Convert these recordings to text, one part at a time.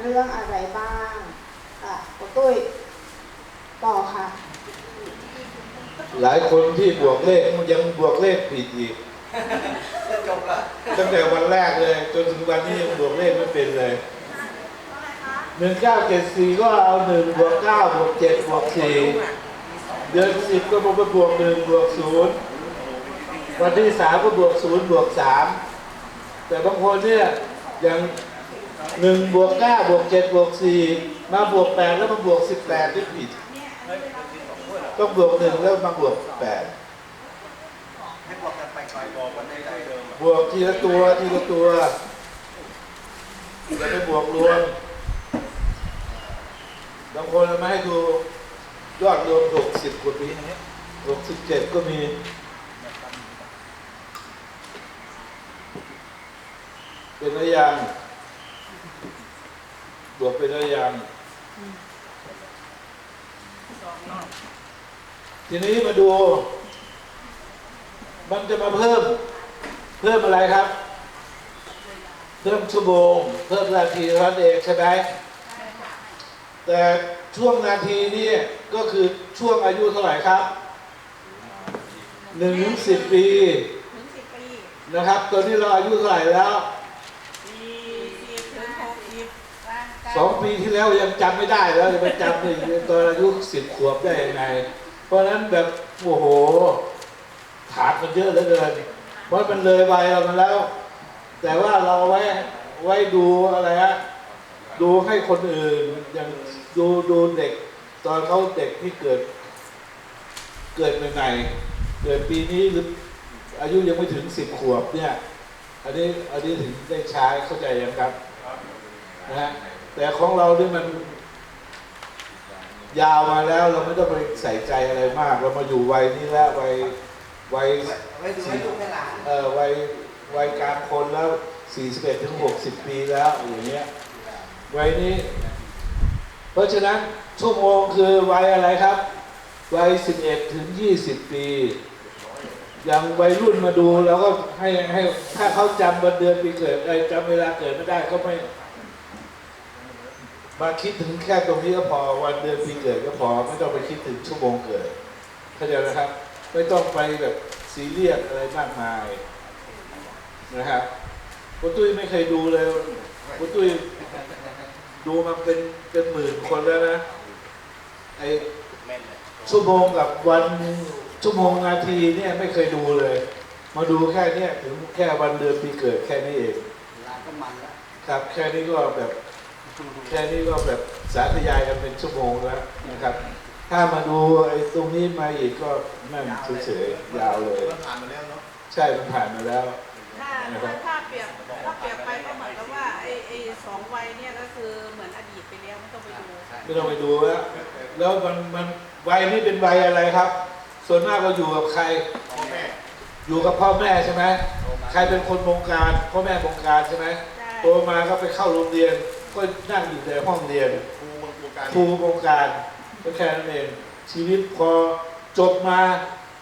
เรื่องอะไรบ้างอะคุณตุ้ยต่อค่ะ หลายคนที่บวกเลขยังบวกเลขผิดอีกจะจบละตั้งแต่วันแรกเลย จนถึงวันนี้ยังบวกเลขไม่เป็นเลยหนึ่งเก้าเจ็ดสี่ก็เอาหนึ่งบวกเก้าบวกเจ็ดบวกสี่เดือนสิบก็บวกบวกหนึ่งบวกศูนย์วันที่สามก็บวกศูนย์บวกสามแต่บางคนเนี่ยอย่าง หนึ่งบวกเก้าบวกเจ็ดบวกสี่มาบวกแปดแล้วมาบวกสิบแปดนี่ผิด ต้องบวกหนึ่งแล้วมาบวกแปดให้บอกกันไปก่อนบอกวันใดๆเดิมบวกทีละตัวทีละตัวแล้วไปบวกรวมบางคนเอามาให้ดูยอดรวมหกสิบกว่าปีหกสิบเจ็ดก็มีเป็นระยัง บวกเป็นระยังทีนี้มาดู มันจะมาเพิ่ม เพิ่มอะไรครับ เพิ่มชั่วโมง เพิ่มนาทีเท่านั้นเองใช่ไหมแต่ช่วงนาทีนี้ก็คือช่วงอายุเท่าไหร่ครับหนึ่งถึงสิบปีนะครับตอนนี้เราอายุเท่าไหร่แล้ว สี่สิบถึงหกสิบร่างกาย สองปีที่แล้วยังจำไม่ได้แล้วจะไปจำในตอนอายุสิบขวบได้ยังไง เพราะฉะนั้นแบบโอ้โหถามมันเยอะเหลือเกินเพราะมันเลยวัยเรามาแล้ว แต่ว่าเราไว้ไว้ดูอะไรฮะดูให้คนอื่นอย่างดูดูเด็ก ตอนเขาเด็กที่เกิด เกิดใหม่ๆเกิดปีนี้หรืออายุยังไม่ถึงสิบขวบเนี่ย อันนี้อันนี้ถึงได้ใช้เข้าใจยังครับนะฮะ แต่ของเราเนี่ยมัน ยาวมาแล้วเราไม่ต้องไปใส่ใจอะไรมาก เรามาอยู่วัยนี้แล้ววัยวัยไว้ดูให้ลูกให้หลานเอ่อวัยวัยกลางคนแล้ว41ถึง60 ปีแล้วอย่างเงี้ยวัยนี้ เพราะฉะนั้นชั่วโมงคือวัยอะไรครับวัย11ถึง20 ปีอย่างวัยรุ่นมาดูแล้วก็ให้ให้ถ้าเขาจำวันเดือนปีเกิดเอ้จำเวลาเกิดไม่ได้ก็ไม่ มาคิดถึงแค่ตรงนี้ก็พอวันเดือนปีเกิดก็พอไม่ต้องไปคิดถึงชั่วโมงเกิดเข้าใจไหมครับ ไม่ต้องไปแบบซีเรียสอะไรมากมายนะครับคุณตุ้ยไม่เคยดูเลยคุณตุ้ยดูมาเป็นเป็นหมื่นคนแล้วนะไอชั่วโมงกับวันชั่วโมงนาทีเนี่ยไม่เคยดูเลย มาดูแค่เนี้ยถึงแค่วันเดือนปีเกิดแค่นี้เองหลาก็มันละครับ แค่นี้ก็แบบ แค่นี้ก็แบบสาธยายกันเป็นชั่วโมงแล้วนะครับ ถ้ามาดูไอ้ตรงนี้มาอีกก็นั่นเฉยๆยาวเลย มันผ่านมาแล้วเนาะใช่มันผ่านมาแล้ว ถ้าถ้าถ้าเปรียบถ้าเปรียบไปก็เหมือนกับว่าไอ้ไอ้สองวัยเนี่ยก็คือเหมือนอดีตไปแล้วไม่ต้องไปดูไม่ต้องไปดูแล้วแล้วมันมันวัยนี้เป็นวัยอะไรครับ ส่วนมากเราอยู่กับใคร พ่อแม่อยู่กับพ่อแม่ใช่ไหมใครเป็นคนบงการ พ่อแม่บงการใช่ไหมใช่โตมาก็ไปเข้าโรงเรียน ก็นั่งอยู่ในห้องเรียนครูบางครูการครูบงการก็แค่นั้นเองชีวิตพอจบมา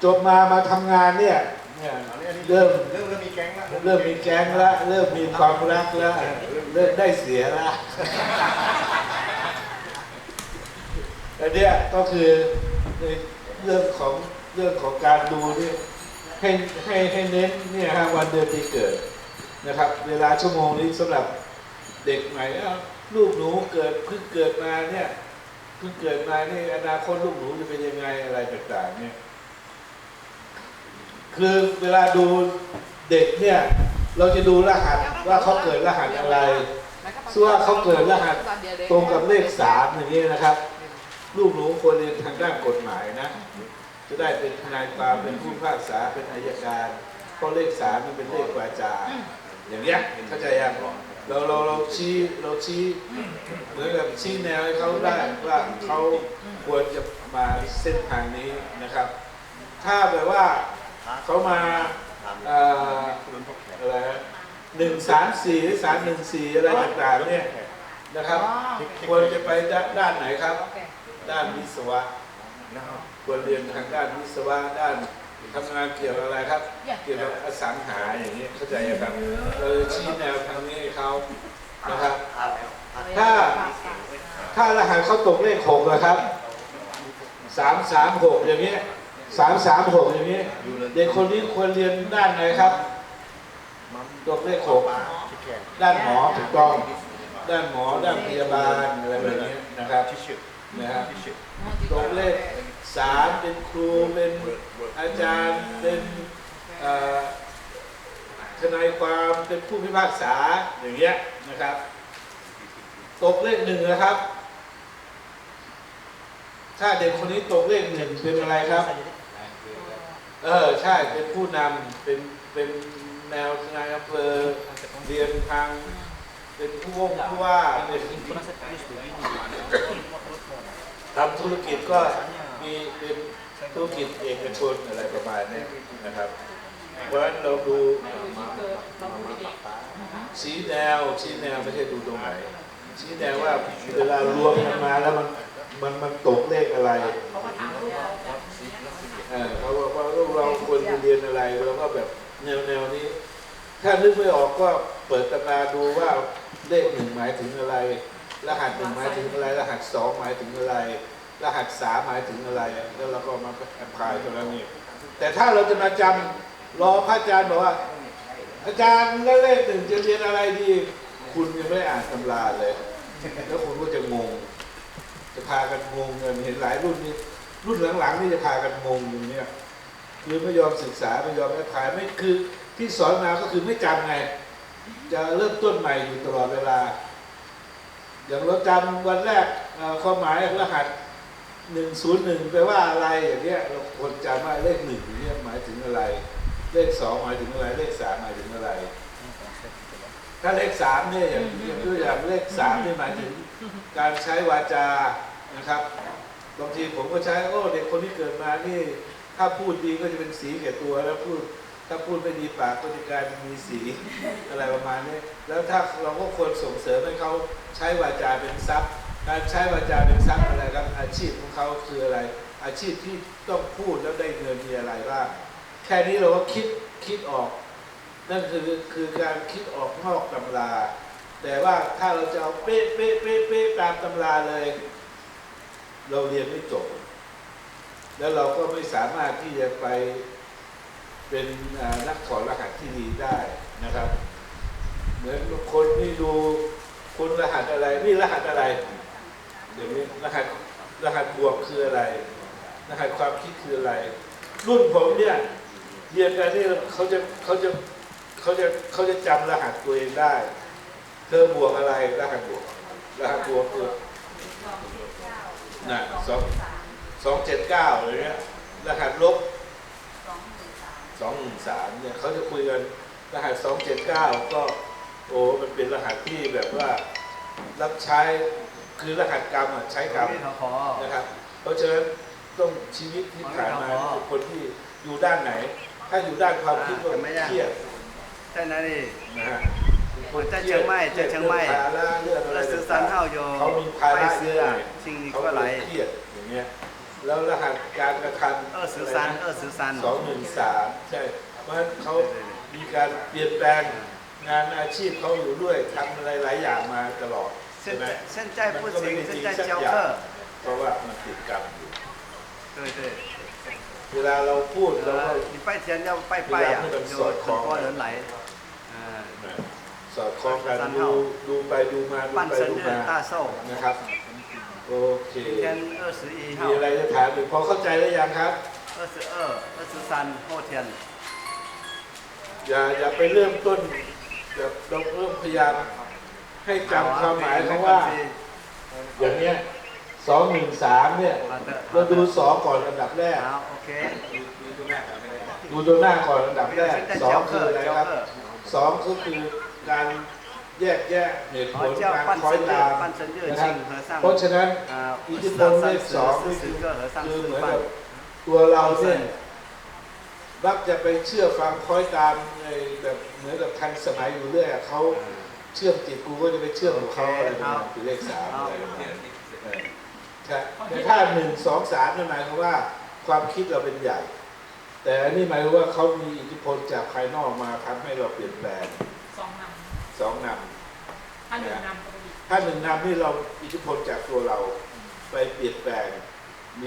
จบมามาทำงานเนี่ยเนี่ย อันนี้อันนี้เริ่ม เริ่มเริ่มมีแก๊งละเริ่มมีแก๊งละเริ่มมีความรักละเริ่มได้เสียละอันเนี้ยก็คือในเรื่องของเรื่องของการดูนี่ให้ให้ให้เน้นเนี่ยฮะวันเดือนปีเกิดนะครับ เวลาชั่วโมงนี้สำหรับ เด็กใหม่อ้าวลูกหนูเกิดเพิ่งเกิดมาเนี่ยเพิ่งเกิดมาเนี่ยอนาคตลูกหนูจะเป็นยังไงอะไรต่างๆเนี่ย คือเวลาดูเด็กเนี่ย เราจะดูรหัสว่าเขาเกิดรหัสอะไรซึ่งว่าเขาเกิดรหัสตรงกับเลขสามอย่างนี้นะครับ ลูกหนูควรเรียนทางด้านกฎหมายนะ จะได้เป็นทนายความเป็นผู้พิพากษาเป็นอายการเพราะเลขสามมันเป็นเลขวาจา อย่างเงี้ยเข้าใจยังเราเราเราชี้เราชี้เหมือนกับชี้แนวให้เขาได้ว่าเขาควรจะมาเส้นทางนี้นะครับ ถ้าแบบว่าเขามาเอ่ออะไรหนึ่งสามสี่หรือสามหนึ่งสี่อะไรต่างๆเนี่ยนะครับ ควรจะไปด้านด้านไหนครับ ด้านวิศวะนะครับควรเรียนทางด้านวิศวะด้าน ทำงานเกี่ยวกับอะไรครับ เกี่ยวกับอสังหาอย่างนี้เข้าใจไหมครับเราจะชี้แนวทางนี้ให้เขานะครับผ่านแล้วผ่านเวถ้าถ้ารหัสเขาตกเลขหกนะครับสามสามหกอย่างเงี้ยสามสามหกอย่างเงี้ยเด็กคนนี้ควรเรียนด้านไหนครับตกเลขหกด้านหมอถูกต้อง ด้านหมอด้านพยาบาลอะไรแบบนี้นะครับนะครับตกเลข สามเป็นครูเป็นอาจารย์เป็นทนายความเป็นผู้พิพากษาอย่างเงี้ยนะครับ ตกเลขหนึ่งนะครับ ถ้าเด็กคนนี้ตกเลขหนึ่งเป็นอะไรครับ เออใช่เป็นผู้นำเป็นเป็นแนวนายอำเภอเรียนทางเป็นผู้ว่าผู้ว่าเป็นทำธุรกิจก็ มีเป็นธุรกิจเอกชนอะไรประมาณนี้นะครับ เพราะฉะนั้นเราดูชี้แนวชี้แนวไม่ใช่ดูตรงไหนชี้แนวว่าเวลารวมกันมาแล้วมันมันมันตกเลขอะไรเออเขาบอกว่าลูกเราควรจะเรียนอะไรเราก็แบบแนวแนวนี้ ถ้านึกไม่ออกก็เปิดตำราดูว่าเลขหนึ่งหมายถึงอะไร รหัสหนึ่งหมายถึงอะไร รหัสสองหมายถึงอะไร รหัสสามหมายถึงอะไร แล้วเราก็มาแอพพลายตรงนั้นนี่แต่ถ้าเราจะมาจำรอพระอาจารย์บอกว่า อาจารย์แล้วเลขหนึ่งจะเรียนอะไรดี คุณยังไม่อ่านตำราเลย แล้วคุณก็จะงง จะพากันงงกันเห็นหลายรุ่นนี้ รุ่นหลังๆนี่จะพากันงงอย่างเนี้ยคือไม่ยอมศึกษาไม่ยอมแอพพลายไม่คือที่สอนมาก็คือไม่จำไง จะเริ่มต้นใหม่อยู่ตลอดเวลา อย่างเราจำวันแรกเอ่อความหมายรหัส หนึ่งศูนย์หนึ่งแปลว่าอะไรอย่างเงี้ยเราควรจำว่าเลขหนึ่งเนี่ยหมายถึงอะไร เลขสองหมายถึงอะไร เลขสามหมายถึงอะไร ถ้าเลขสามเนี่ยอย่างอย่างตัวอย่างเลขสามเนี่ยหมายถึง การใช้วาจานะครับบางทีผมก็ใช้โอ้เด็กคนที่เกิดมานี่ ถ้าพูดดีก็จะเป็นสีแก่ตัวแล้วพูด ถ้าพูดไม่ดีปากก็จะกลายเป็นมีสีอะไรประมาณนี้แล้วถ้าเราก็ควรส่งเสริมให้เขาใช้วาจาเป็นทรัพย์ การใช้วาจาเป็นทรัพย์อะไรครับอาชีพของเขาคืออะไร อาชีพที่ต้องพูดแล้วได้เงินมีอะไรบ้างแค่นี้เราก็คิดคิดออก นั่นคือคือการคิดออกนอกตำรา แต่ว่าถ้าเราจะเอาเป๊ะเป๊ะเป๊ะเป๊ะตามตำราเลย เราเรียนไม่จบ แล้วเราก็ไม่สามารถที่จะไปเป็นนักถอดรหัสที่ดีได้นะครับ เหมือนคนที่ดูคุณรหัสอะไรนี่รหัสอะไร เดี๋ยวนี้รหัสรหัสบวกคืออะไร รหัสความคิดคืออะไร รุ่นผมเนี่ยเรียนกันนี่เขาจะเขาจะเขาจะเขาจะจำรหัสตัวเองได้ เธอบวกอะไรรหัสบวกรหัสบวกคือน่ะสองสองเจ็ดเก้าอะไรเงี้ยรหัสลบสองหนึ่งสามเนี่ยเขาจะคุยกันรหัสสองเจ็ดเก้าก็ โอ้มันเป็นรหัสที่แบบว่ารับใช้ คือรหัสกรรมอะใช้กรรมเขาขอนะครับ เพราะฉะนั้นต้องชีวิตที่ผ่านมาเป็นคนที่อยู่ด้านไหน ถ้าอยู่ด้านความคิดก็เครียดแต่นั่นนี่ นะฮะคนจะเชียงใหม่จะเชียงใหม่เรื่องภาระเรื่องอะไรแล้วสื่อสารเท่าโยเขามีภาไประเยเสื้ออะสิ่งนี้เขาก็ก็ไหลเครียดอย่างเงี้ยแล้วรหัสการกระทำเออสื่อสารเออสื่อสารสองหนึ่งสามใช่เพราะฉะนั้นเขามีการเปลี่ยนแปลงงานอาชีพเขาอยู่ด้วยทำอะไรหลายอย่างมาตลอด 现 ใช่ไหม 在现在不行现在教课 เพราะว่ามันติดกรรมอยู่ 对对 เวลาเราพูดเราก็ 呃礼拜天要拜拜呀有很多人来呃 สอดคล้องกันดูดูไปดูมาดู 办 ไป 生 ดู 日 มา 大寿 นะครับ โอเค 今天二十一 มี 号 อะไรจะถามอีกพอเข้าใจแล้วยังครับ 二十二二十三后天 อย่าอย่าไปเริ่มต้นแบบเราเริ่มพยายาม ให้จำความหมายเพราะว่า อย่างเนี้ยสองหนึ่งสามเนี่ยเราดูสองก่อนอันดับแรก โอดูตัวหน้าก่อนอันดับแรกสองคืออะไรครับสองก็คือการแยกแยะเหตุผลการคอยตามนะครับเพราะฉะนั้นอิทธิพลเลขสองนี่คือเหมือนกับตัวเราเนี่ยรักจะไปเชื่อฟังคอยตามในแบบเหมือนกับทันสมัยอยู่เรื่อยเขา เชื่อมจิตกูก็จะไปเชื่อมกับเขาอะไรประมาณคือเลขสามอะไรประมาณนี้เออใช่แต่ถ้าหนึ่งสองสามนั่นหมายความว่าความคิดเราเป็นใหญ่ แต่อันนี้หมายความว่าเขามีอิทธิพลจากภายนอกมาทำให้เราเปลี่ยนแปลงสองนสองนำถ้าหนึ่งนำก็ไปอีกำถ้าถ้าหนึ่งนำนี่เราอิทธิพลจากตัวเราไปเปลี่ยนแปลง